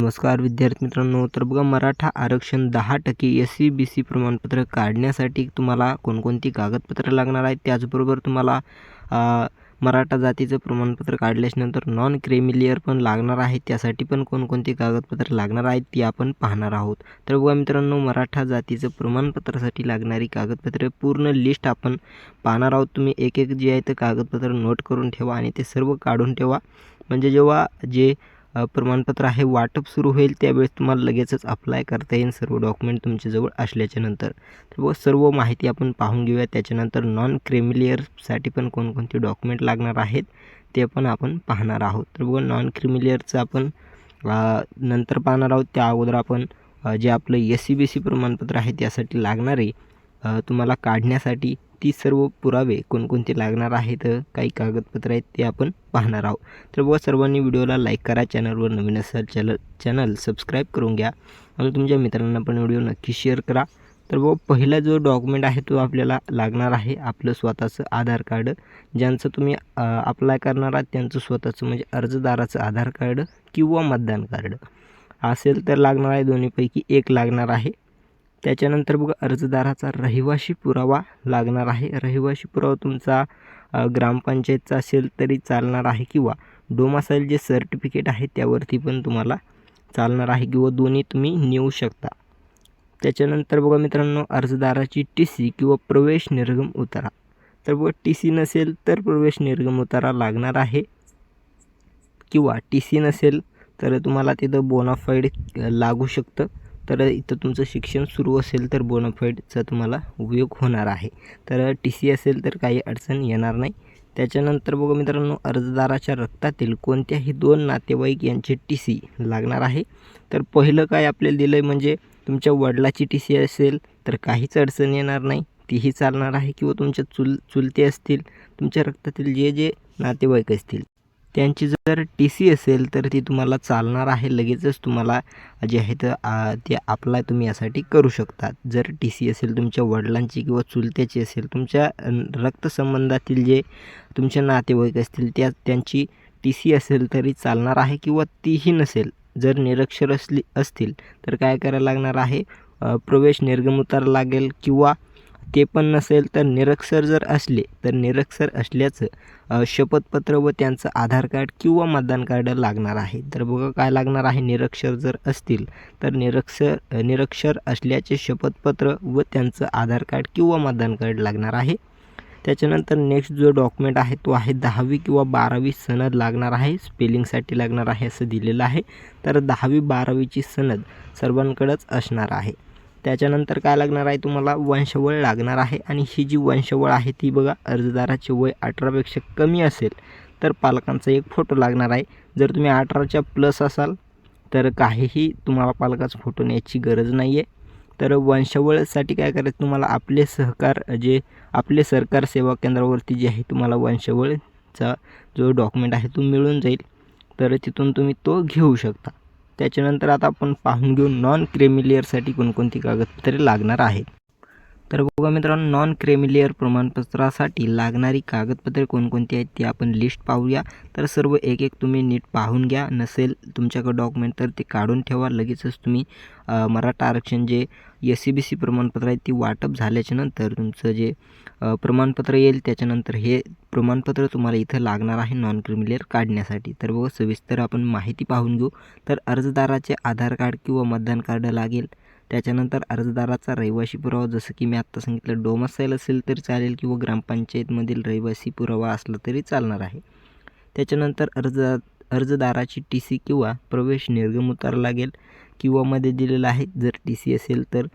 नमस्कार विद्यार्थी मित्रांनो तर बघा मराठा आरक्षण दहा टक्के एस सी बी सी प्रमाणपत्र काढण्यासाठी तुम्हाला कोणकोणती कागदपत्रं लागणार आहेत? त्याचबरोबर तुम्हाला मराठा जातीचं प्रमाणपत्र काढल्याच्यानंतर नॉन क्रेमिलियर पण लागणार आहे. त्यासाठी पण कोणकोणती कागदपत्र लागणार आहेत ती आपण पाहणार आहोत. तर बघा मित्रांनो मराठा जातीचं प्रमाणपत्रासाठी लागणारी कागदपत्रे पूर्ण लिस्ट आपण पाहणार आहोत. तुम्ही एक एक जे आहे ते कागदपत्र नोट करून ठेवा आणि ते सर्व काढून ठेवा. म्हणजे जेव्हा जे प्रमाणपत्र आहे वाटप सुरू होईल त्यावेळेस तुम्हाला लगेचच अप्लाय करता येईल. सर्व डॉक्युमेंट तुमच्याजवळ असल्याच्यानंतर तर व सर्व माहिती आपण पाहून घेऊया. त्याच्यानंतर नॉन क्रिमिलियरसाठी पण कोणकोणते डॉक्युमेंट लागणार आहेत ते पण आपण पाहणार आहोत. तर बघा नॉन क्रिमिलियरचं आपण नंतर पाहणार आहोत. त्या अगोदर आपण जे आपलं एस सी बी सी प्रमाणपत्र आहे त्यासाठी लागणारे तुम्हाला काढण्यासाठी ती सर्व पुरावे कोणकोणते लागणार आहेत काही कागदपत्र आहेत ते आपण पाहणार आहोत. तर बघा सर्वांनी व्हिडिओला लाईक करा चॅनलवर नवीन असाल चॅनल चॅनल सबस्क्राईब करून घ्या. आणि तुमच्या मित्रांना पण व्हिडिओ नक्की शेअर करा. तर बघा पहिला जो डॉक्युमेंट आहे तो आपल्याला लागणार आहे आपलं स्वतःचं आधार कार्ड ज्यांचं तुम्ही अप्लाय करणार आहात त्यांचं स्वतःचं म्हणजे अर्जदाराचं आधार कार्ड किंवा मतदान कार्ड असेल तर लागणार आहे दोन्हीपैकी एक लागणार आहे. त्याच्यानंतर बघा अर्जदाराचा रहिवाशी पुरावा लागणार आहे. रहिवाशी पुरावा तुमचा ग्रामपंचायतचा असेल तरी चालणार आहे किंवा डोमासाईल जे सर्टिफिकेट आहे त्यावरती पण तुम्हाला चालणार आहे किंवा दोन्ही तुम्ही नेऊ शकता. त्याच्यानंतर बघा मित्रांनो अर्जदाराची टी सी किंवा प्रवेश निर्गम उतारा. तर बघा टी सी नसेल तर प्रवेश निर्गम उतारा लागणार आहे. किंवा टी सी नसेल तर तुम्हाला तिथं बोनाफाईड लागू शकतं. तर इथं तुमचं शिक्षण सुरू असेल तर बोनाफाईडचा तुम्हाला उपयोग होणार आहे. तर टी सी असेल तर काही अडचण येणार नाही. त्याच्यानंतर बघा मित्रांनो अर्जदाराच्या रक्तातील कोणत्याही दोन नातेवाईक यांचे टी सी लागणार आहे. तर पहिलं काय आपल्याला दिलं आहे म्हणजे तुमच्या वडिलाची टी सी असेल तर काहीच अडचण येणार नाही. तीही चालणार आहे किंवा तुमच्या चुल चुलते असतील तुमच्या रक्तातील जे जे नातेवाईक असतील त्यांची जर टी सी असेल तर ती तुम्हाला चालणार आहे लगेचच तुम्हाला जे आहे तर ते अप्लाय तुम्ही यासाठी करू शकता जर टी सी असेल तुमच्या वडिलांची किंवा चुलत्याची असेल तुमच्या रक्तसंबंधातील जे तुमचे नातेवाईक असतील त्या त्यांची टी सी असेल तरी चालणार आहे किंवा तीही नसेल. जर निरक्षर असली असतील तर काय करायला लागणार आहे? प्रवेश निर्गम लागेल किंवा ते पण नसेल तर निरक्षर जर असले तर निरक्षर असल्याचं शपथपत्र व त्यांचं आधार कार्ड किंवा मतदान कार्ड लागणार आहे. तर बघा काय लागणार आहे. निरक्षर जर असतील तर निरक्षर निरक्षर असल्याचे शपथपत्र व त्यांचं आधार कार्ड किंवा मतदान कार्ड लागणार आहे. त्याच्यानंतर नेक्स्ट जो डॉक्युमेंट आहे तो आहे दहावी किंवा बारावी सनद लागणार आहे. स्पेलिंगसाठी लागणार आहे असं दिलेलं आहे. तर दहावी बारावीची सनद सर्वांकडंच असणार आहे. त्याच्यानंतर काय लागणार आहे तुम्हाला? वंशवळ लागणार आहे. आणि ही जी वंशवळ आहे ती बघा अर्जदाराचे वय अठरापेक्षा कमी असेल तर पालकांचा एक फोटो लागणार आहे. जर तुम्ही अठराच्या प्लस असाल तर काहीही तुम्हाला पालकाचा फोटो न्यायची गरज नाही आहे तर वंशवळसाठी काय करायचं? तुम्हाला आपले सहकार जे आपले सरकार सेवा केंद्रावरती जे आहे तुम्हाला वंशवळचा जो डॉक्युमेंट आहे तो मिळून जाईल. तर तिथून तुम्ही तो घेऊ शकता. त्याच्यानंतर आता आपण पाहून घेऊ नॉन क्रेमिलियरसाठी कोणकोणती कागदपत्रे लागणार आहेत. तर बघा मित्रांनो नॉन क्रेमिलियर प्रमाणपत्रासाठी लागणारी कागदपत्रे कोणकोणती आहेत ती आपण लिस्ट पाहूया. तर सर्व एक एक तुम्ही नीट पाहून घ्या. नसेल तुमच्याकडे डॉक्युमेंट तर ते काढून ठेवा. लगेचच तुम्ही मराठा आरक्षण जे एस सी बी सी प्रमाणपत्र आहे ती वाटप झाल्याच्यानंतर तुमचं जे प्रमाणपत्र येईल त्याच्यानंतर हे प्रमाणपत्र तुम्हाला इथं लागणार आहे नॉन क्रिमिलियर काढण्यासाठी. तर बघा सविस्तर आपण माहिती पाहून घेऊ. तर अर्जदाराचे आधार कार्ड किंवा मतदान कार्ड लागेल. त्याच्यानंतर अर्जदाराचा रहिवासी पुरावा जसं की मी आत्ता सांगितलं डोमसाईल असेल तरी चालेल किंवा ग्रामपंचायतमधील रहिवासी पुरावा असला तरी चालणार आहे. त्याच्यानंतर अर्ज अर्जदाराची टी सी किंवा प्रवेश निर्गम उतार लागेल किंवा मध्ये दिलेलं आहे जर टी सी असेल तर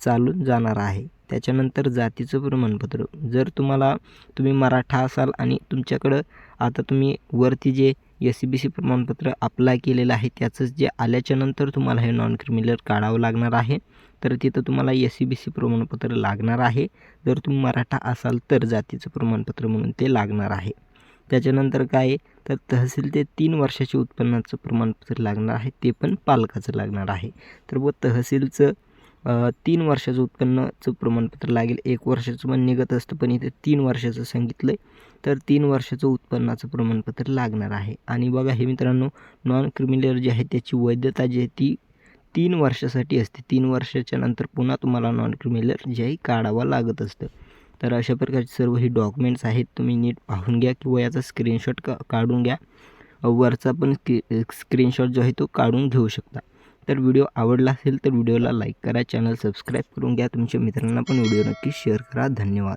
चालून जाणार आहे. त्याच्यानंतर जातीचं प्रमाणपत्र. जर तुम्हाला तुम्ही मराठा असाल आणि तुमच्याकडं आता तुम्ही वरती जे एस सी बी सी प्रमाणपत्र अप्लाय केलेलं आहे. त्याचंच जे आल्याच्यानंतर तुम्हाला हे नॉन क्रिमिनल काढावं लागणार आहे. तर तिथं तुम्हाला एस सी बी सी प्रमाणपत्र लागणार आहे. जर तुम्ही मराठा असाल तर जातीचं प्रमाणपत्र म्हणून ते लागणार आहे. त्याच्यानंतर काय? आहे तर तहसील ते तीन वर्षाचे उत्पन्नाचं प्रमाणपत्र लागणार आहे. ते पण पालकाचं लागणार आहे. तर व तहसीलचं तीन वर्षाचं उत्पन्नाचं प्रमाणपत्र लागेल. एक वर्षाचं पण निघत असतं पण इथे तीन वर्षाचं सांगितलं आहे तर तीन वर्षाचं उत्पन्नाचं प्रमाणपत्र लागणार आहे. आणि बघा हे मित्रांनो नॉन क्रिमिनल जे आहे त्याची वैधता जी आहे ती तीन वर्षासाठी असते. तीन वर्षाच्या नंतर पुन्हा तुम्हाला नॉन क्रिमिनल जे आहे काढावं लागत असतं. तर अशा प्रकारचे सर्व हे डॉक्युमेंट्स आहेत तुम्ही नीट पाहून घ्या किंवा याचा स्क्रीनशॉट का काढून घ्या. वरचा पण स्क्रीनशॉट जो आहे तो काढून घेऊ शकता. तर व्हिडिओ आवडला असेल तर व्हिडिओला लाईक करा चॅनल सबस्क्राईब करून घ्या. तुमच्या मित्रांना पण व्हिडिओ नक्की शेअर करा. धन्यवाद.